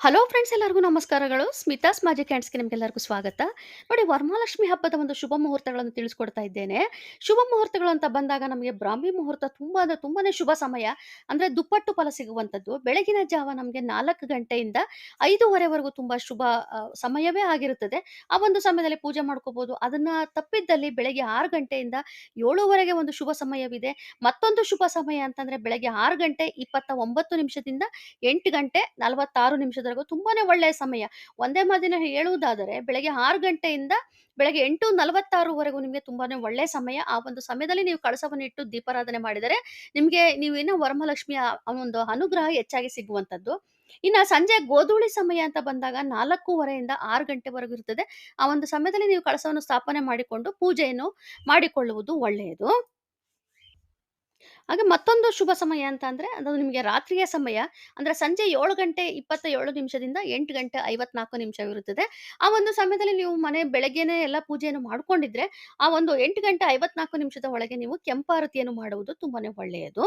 Hello friends, ಎಲ್ಲರಿಗೂ ನಮಸ್ಕಾರಗಳು. Smitha's magic ಹ್ಯಾಂಡ್ಸ್ಗೆ ನಿಮಗೆಲ್ಲರಿಗೂ ಸ್ವಾಗತ. ನೋಡಿ, ವರಮಹಾಲಕ್ಷ್ಮಿ ಹಬ್ಬದ ಒಂದು ಶುಭ ಮುಹೂರ್ತಗಳನ್ನು ತಿಳಿಸ್ಕೊಡ್ತಾ ಇದ್ದೇನೆ. ಶುಭ ಮುಹೂರ್ತಗಳು ಅಂತ ಬಂದಾಗ ನಮಗೆ ಬ್ರಾಹ್ಮಿ ಮುಹೂರ್ತ ತುಂಬ ಅಂದರೆ ತುಂಬಾನೇ ಶುಭ ಸಮಯ. ಅಂದರೆ ದುಪ್ಪಟ್ಟು ಫಲ ಸಿಗುವಂಥದ್ದು. ಬೆಳಗಿನ ಜಾವ ನಮಗೆ ನಾಲ್ಕು ಗಂಟೆಯಿಂದ ಐದೂವರೆವರೆಗೂ ತುಂಬ ಶುಭ ಸಮಯವೇ ಆಗಿರುತ್ತದೆ. ಆ ಒಂದು ಸಮಯದಲ್ಲಿ ಪೂಜೆ ಮಾಡ್ಕೋಬಹುದು ಅದನ್ನ ತಪ್ಪಿದ್ದಲ್ಲಿ ಬೆಳಗ್ಗೆ ಆರು ಗಂಟೆಯಿಂದ ಏಳುವರೆಗೆ ಒಂದು ಶುಭ ಸಮಯವಿದೆ. ಮತ್ತೊಂದು ಶುಭ ಸಮಯ ಅಂತಂದ್ರೆ ಬೆಳಗ್ಗೆ ಆರು ಗಂಟೆ ಇಪ್ಪತ್ತ ಒಂಬತ್ತು ನಿಮಿಷದಿಂದ ಎಂಟು ಗಂಟೆ ನಲವತ್ತಾರು ನಿಮಿಷದವರೆಗೂ ತುಂಬಾನೇ ಒಳ್ಳೆಯ ಸಮಯ. ಒಂದೇ ಮಾದಿನ ಹೇಳುವುದಾದರೆ, ಬೆಳಗ್ಗೆ ಆರು ಗಂಟೆಯಿಂದ ಬೆಳಗ್ಗೆ ಎಂಟು ನಲವತ್ತಾರುವರೆಗೂ ನಿಮಗೆ ತುಂಬಾನೇ ಒಳ್ಳೆ ಸಮಯ. ಆ ಒಂದು ಸಮಯದಲ್ಲಿ ನೀವು ಕಳಸವನ್ನು ಇಟ್ಟು ದೀಪಾರಾಧನೆ ಮಾಡಿದರೆ, ನಿಮಗೆ ನೀವು ಏನೋ ವರಮಹಾಲಕ್ಷ್ಮಿಯ ಒಂದು ಅನುಗ್ರಹ ಹೆಚ್ಚಾಗಿ ಸಿಗುವಂಥದ್ದು. ಇನ್ನು ಸಂಜೆ ಗೋಧೂಳಿ ಸಮಯ ಅಂತ ಬಂದಾಗ ನಾಲ್ಕೂವರೆಯಿಂದ ಆರು ಗಂಟೆವರೆಗೂ ಇರ್ತದೆ. ಆ ಒಂದು ಸಮಯದಲ್ಲಿ ನೀವು ಕಳಸವನ್ನು ಸ್ಥಾಪನೆ ಮಾಡಿಕೊಂಡು ಪೂಜೆಯನ್ನು ಮಾಡಿಕೊಳ್ಳುವುದು ಒಳ್ಳೆಯದು. ಹಾಗೆ ಮತ್ತೊಂದು ಶುಭ ಸಮಯ ಅಂತ ಅಂದ್ರೆ ಅದು ನಿಮಗೆ ರಾತ್ರಿಯ ಸಮಯ, ಅಂದ್ರೆ ಸಂಜೆ ಏಳು ಗಂಟೆ ಇಪ್ಪತ್ತ ಏಳು ನಿಮಿಷದಿಂದ ಎಂಟು ಗಂಟೆ ಐವತ್ನಾಲ್ಕು ನಿಮಿಷವಿರುತ್ತದೆ. ಆ ಒಂದು ಸಮಯದಲ್ಲಿ ನೀವು ಮನೆ ಬೆಳಗ್ಗೆನೆ ಎಲ್ಲ ಪೂಜೆಯನ್ನು ಮಾಡ್ಕೊಂಡಿದ್ರೆ, ಆ ಒಂದು ಎಂಟು ಗಂಟೆ ಐವತ್ನಾಲ್ಕು ನಿಮಿಷದ ಒಳಗೆ ನೀವು ಕೆಂಪಾರತಿಯನ್ನು ಮಾಡುವುದು ತುಂಬಾನೇ ಒಳ್ಳೆಯದು.